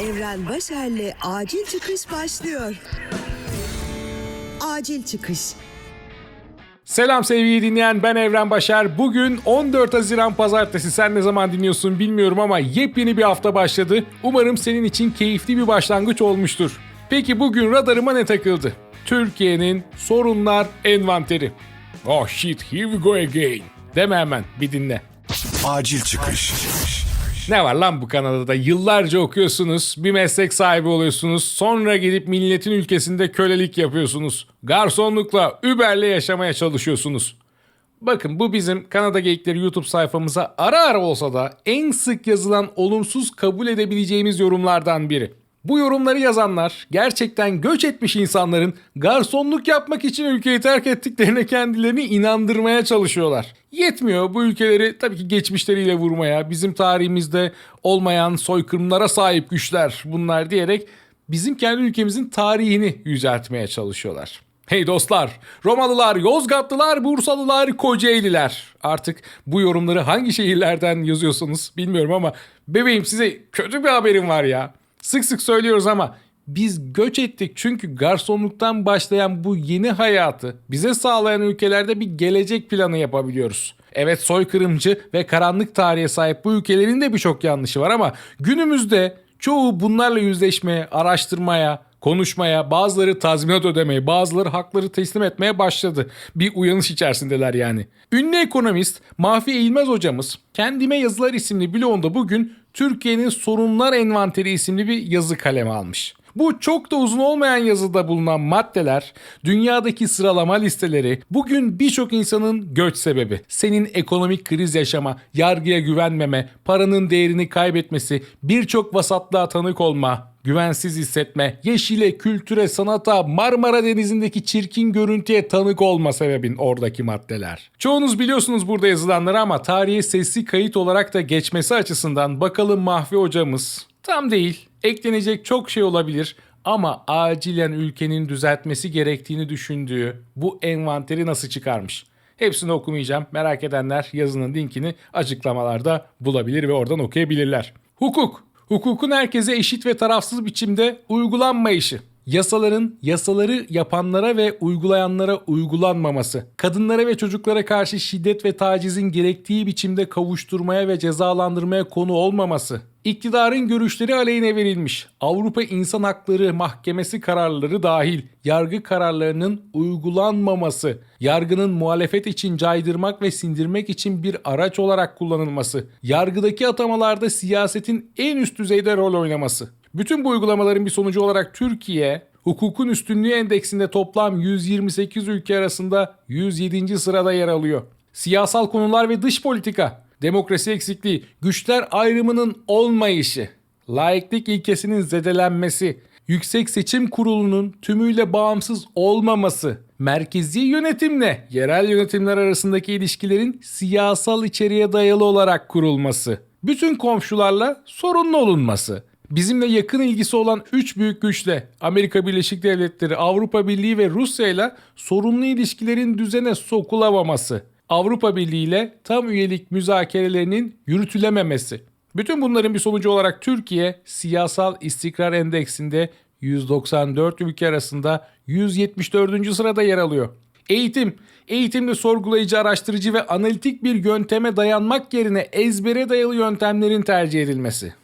Evren Başer'le Acil Çıkış başlıyor. Acil Çıkış. Selam sevgili dinleyen ben Evren Başar. Bugün 14 Haziran Pazartesi. Sen ne zaman dinliyorsun bilmiyorum ama yepyeni bir hafta başladı. Umarım senin için keyifli bir başlangıç olmuştur. Peki bugün radarıma ne takıldı? Türkiye'nin sorunlar envanteri. Oh shit here we go again. Deme hemen bir dinle. Acil çıkış. Ne var lan bu Kanada'da? Yıllarca okuyorsunuz, bir meslek sahibi oluyorsunuz, sonra gidip milletin ülkesinde kölelik yapıyorsunuz. Garsonlukla, Uber'le yaşamaya çalışıyorsunuz. Bakın bu bizim Kanada Geyikleri YouTube sayfamıza ara ara olsa da en sık yazılan olumsuz kabul edebileceğimiz yorumlardan biri. Bu yorumları yazanlar gerçekten göç etmiş insanların garsonluk yapmak için ülkeyi terk ettiklerine kendilerini inandırmaya çalışıyorlar. Yetmiyor bu ülkeleri tabii ki geçmişleriyle vurmaya, bizim tarihimizde olmayan soykırımlara sahip güçler bunlar diyerek bizim kendi ülkemizin tarihini yüceltmeye çalışıyorlar. Hey dostlar, Romalılar, Yozgatlılar, Bursalılar, Kocaeliler. Artık bu yorumları hangi şehirlerden yazıyorsanız bilmiyorum ama bebeğim size kötü bir haberim var ya. Sık sık söylüyoruz ama biz göç ettik çünkü garsonluktan başlayan bu yeni hayatı bize sağlayan ülkelerde bir gelecek planı yapabiliyoruz. Evet soykırımcı ve karanlık tarihe sahip bu ülkelerin de birçok yanlışı var ama günümüzde çoğu bunlarla yüzleşmeye, araştırmaya, konuşmaya, bazıları tazminat ödemeye, bazıları hakları teslim etmeye başladı. Bir uyanış içerisindeler yani. Ünlü ekonomist Mahfi Eğilmez hocamız Kendime Yazılar isimli blogunda bugün Türkiye'nin Sorunlar Envanteri isimli bir yazı kaleme almış. Bu çok da uzun olmayan yazıda bulunan maddeler, dünyadaki sıralama listeleri, bugün birçok insanın göç sebebi. Senin ekonomik kriz yaşama, yargıya güvenmeme, paranın değerini kaybetmesi, birçok vasatlığa tanık olma, güvensiz hissetme, yeşile, kültüre, sanata, Marmara Denizi'ndeki çirkin görüntüye tanık olma sebebin oradaki maddeler. Çoğunuz biliyorsunuz burada yazılanları ama tarihe sesli kayıt olarak da geçmesi açısından bakalım Mahfi hocamız tam değil. Eklenecek çok şey olabilir ama acilen ülkenin düzeltmesi gerektiğini düşündüğü bu envanteri nasıl çıkarmış? Hepsini okumayacağım. Merak edenler yazının linkini açıklamalarda bulabilir ve oradan okuyabilirler. Hukuk. Hukukun herkese eşit ve tarafsız biçimde uygulanmayışı. Yasaların yasaları yapanlara ve uygulayanlara uygulanmaması, kadınlara ve çocuklara karşı şiddet ve tacizin gerektiği biçimde kavuşturmaya ve cezalandırmaya konu olmaması, iktidarın görüşleri aleyhine verilmiş, Avrupa İnsan Hakları Mahkemesi kararları dahil yargı kararlarının uygulanmaması, yargının muhalefet için caydırmak ve sindirmek için bir araç olarak kullanılması, yargıdaki atamalarda siyasetin en üst düzeyde rol oynaması. Bütün bu uygulamaların bir sonucu olarak Türkiye hukukun üstünlüğü endeksinde toplam 128 ülke arasında 107. sırada yer alıyor. Siyasal konular ve dış politika, demokrasi eksikliği, güçler ayrımının olmayışı, laiklik ilkesinin zedelenmesi, Yüksek Seçim Kurulu'nun tümüyle bağımsız olmaması, merkezi yönetimle yerel yönetimler arasındaki ilişkilerin siyasal içeriğe dayalı olarak kurulması, bütün komşularla sorunlu olunması, bizimle yakın ilgisi olan 3 büyük güçle Amerika Birleşik Devletleri, Avrupa Birliği ve Rusya ile sorunlu ilişkilerin düzene sokulamaması, Avrupa Birliği ile tam üyelik müzakerelerinin yürütülememesi. Bütün bunların bir sonucu olarak Türkiye siyasal istikrar endeksinde 194 ülke arasında 174. sırada yer alıyor. Eğitim, eğitimde sorgulayıcı, araştırıcı ve analitik bir yönteme dayanmak yerine ezbere dayalı yöntemlerin tercih edilmesi.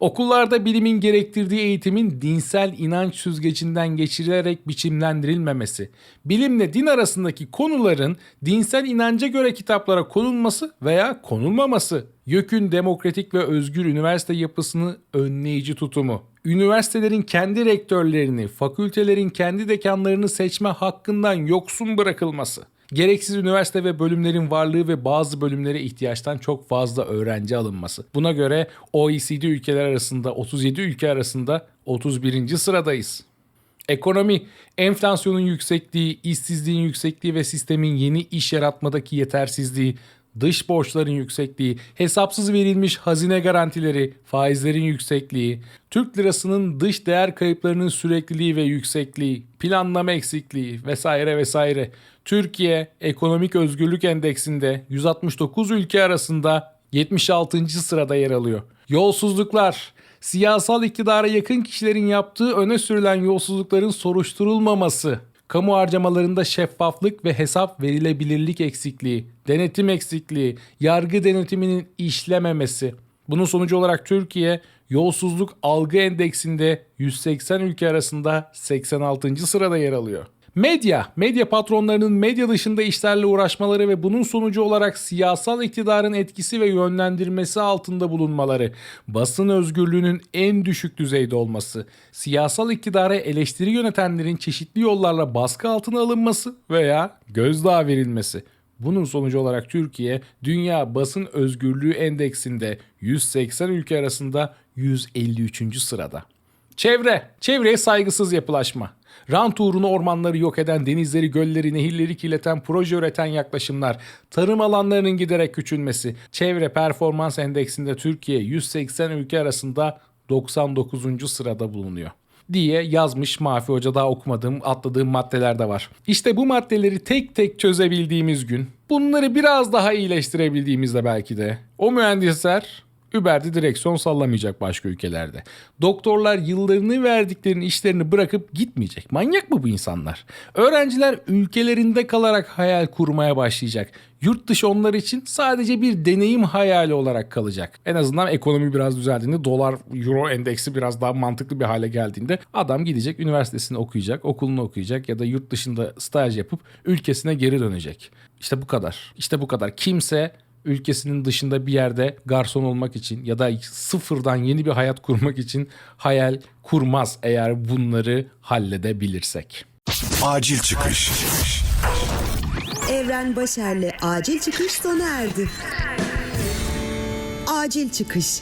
Okullarda bilimin gerektirdiği eğitimin dinsel inanç süzgecinden geçirilerek biçimlendirilmemesi, bilimle din arasındaki konuların dinsel inanca göre kitaplara konulması veya konulmaması, YÖK'ün demokratik ve özgür üniversite yapısını önleyici tutumu, üniversitelerin kendi rektörlerini, fakültelerin kendi dekanlarını seçme hakkından yoksun bırakılması, Gereksiz üniversite ve bölümlerin varlığı ve bazı bölümlere ihtiyaçtan çok fazla öğrenci alınması. Buna göre OECD ülkeler arasında 37 ülke arasında 31. sıradayız. Ekonomi, enflasyonun yüksekliği, işsizliğin yüksekliği ve sistemin yeni iş yaratmadaki yetersizliği, dış borçların yüksekliği, hesapsız verilmiş hazine garantileri, faizlerin yüksekliği, Türk lirasının dış değer kayıplarının sürekliliği ve yüksekliği, planlama eksikliği vesaire vesaire. Türkiye Ekonomik Özgürlük Endeksinde 169 ülke arasında 76. sırada yer alıyor. Yolsuzluklar, Siyasal iktidara yakın kişilerin yaptığı öne sürülen yolsuzlukların soruşturulmaması, kamu harcamalarında şeffaflık ve hesap verilebilirlik eksikliği, denetim eksikliği, yargı denetiminin işlememesi. Bunun sonucu olarak Türkiye yolsuzluk algı endeksinde 180 ülke arasında 86. sırada yer alıyor. Medya, medya patronlarının medya dışında işlerle uğraşmaları ve bunun sonucu olarak siyasal iktidarın etkisi ve yönlendirmesi altında bulunmaları, basın özgürlüğünün en düşük düzeyde olması, siyasal iktidara eleştiri yönetenlerin çeşitli yollarla baskı altına alınması veya gözdağı verilmesi. Bunun sonucu olarak Türkiye Dünya Basın Özgürlüğü Endeksinde 180 ülke arasında 153. sırada. Çevre, çevreye saygısız yapılaşma. Rant uğruna ormanları yok eden, denizleri, gölleri, nehirleri kirleten, proje üreten yaklaşımlar, tarım alanlarının giderek küçülmesi, çevre performans endeksinde Türkiye 180 ülke arasında 99. sırada bulunuyor diye yazmış Mafi Hoca daha okumadığım, atladığım maddeler de var. İşte bu maddeleri tek tek çözebildiğimiz gün, bunları biraz daha iyileştirebildiğimizde belki de o mühendisler Uber'de direksiyon sallamayacak başka ülkelerde. Doktorlar yıllarını verdiklerini işlerini bırakıp gitmeyecek. Manyak mı bu insanlar? Öğrenciler ülkelerinde kalarak hayal kurmaya başlayacak. Yurt dışı onlar için sadece bir deneyim hayali olarak kalacak. En azından ekonomi biraz düzeldiğinde dolar euro endeksi biraz daha mantıklı bir hale geldiğinde adam gidecek üniversitesini okuyacak, okulunu okuyacak ya da yurt dışında staj yapıp ülkesine geri dönecek. İşte bu kadar. İşte bu kadar. Kimse ülkesinin dışında bir yerde garson olmak için ya da sıfırdan yeni bir hayat kurmak için hayal kurmaz eğer bunları halledebilirsek. Acil çıkış. Evren Başer'le acil çıkış sona erdi. Acil çıkış.